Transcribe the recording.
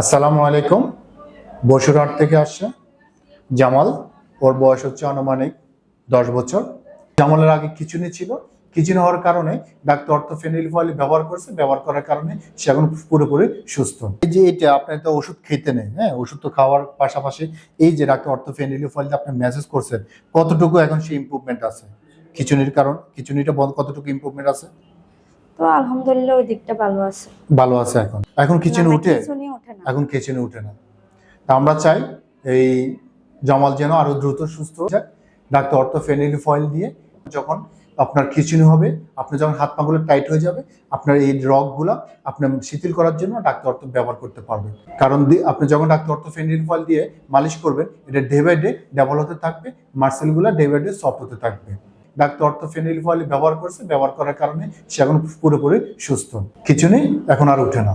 আসসালামু আলাইকুম। বসুরহাট থেকে আসছে জামাল। ওর বয়স হচ্ছে আনুমানিক দশ বছর। জামালের আগে খিচুনি ছিল। খিচুনি হওয়ার কারণে ডাক্তার অর্থ অর্থোফেনিল ফয়েল ব্যবহার করছে। ব্যবহার করার কারণে সে এখন পুরোপুরি সুস্থ। এই যে এটা আপনার তো ওষুধ খেতে নেই হ্যাঁ? ওষুধ তো খাওয়ার পাশাপাশি এই যে ডাক্তার অর্থ অর্থোফেনিল ফয়েল আপনি মেসেজ করছেন কতটুকু এখন সে ইমপ্রুভমেন্ট আছে? খিচুনির কারণ খিচুনিটা বন্ধ কতটুকু ইমপ্রুভমেন্ট আছে? তো আলহামদুলিল্লাহ ওই দিকটা ভালো আছে। ভালো আছে এখন। এখন খিচুনি উঠে? এখন কিচেনে উঠে না তা আমরা চাই এই জমাল যেন আরও দ্রুত সুস্থ হয়ে যায়। ডাক্তার অর্থ অর্থোফেনিল ফয়েল দিয়ে যখন আপনার খিচুনি হবে আপনি যখন হাত পাগুলো টাইট হয়ে যাবে, আপনার এই রগগুলা আপনি শিথিল করার জন্য ডাক্তার অর্থ ব্যবহার করতে পারবেন। কারণ আপনি যখন ডাক্তার অর্থোফেনিল ফয়েল দিয়ে মালিশ করবেন, এটা ডে বাই ডে ডেভেলপ হতে থাকবে মার্সেলগুলো ডে বাই ডে সফট হতে থাকবে। ডাক্তার অর্থোফেনিল ফয়েল ব্যবহার করছে, ব্যবহার করার কারণে সে এখন পুরোপুরি সুস্থ। খিচুনি এখন আর উঠে না।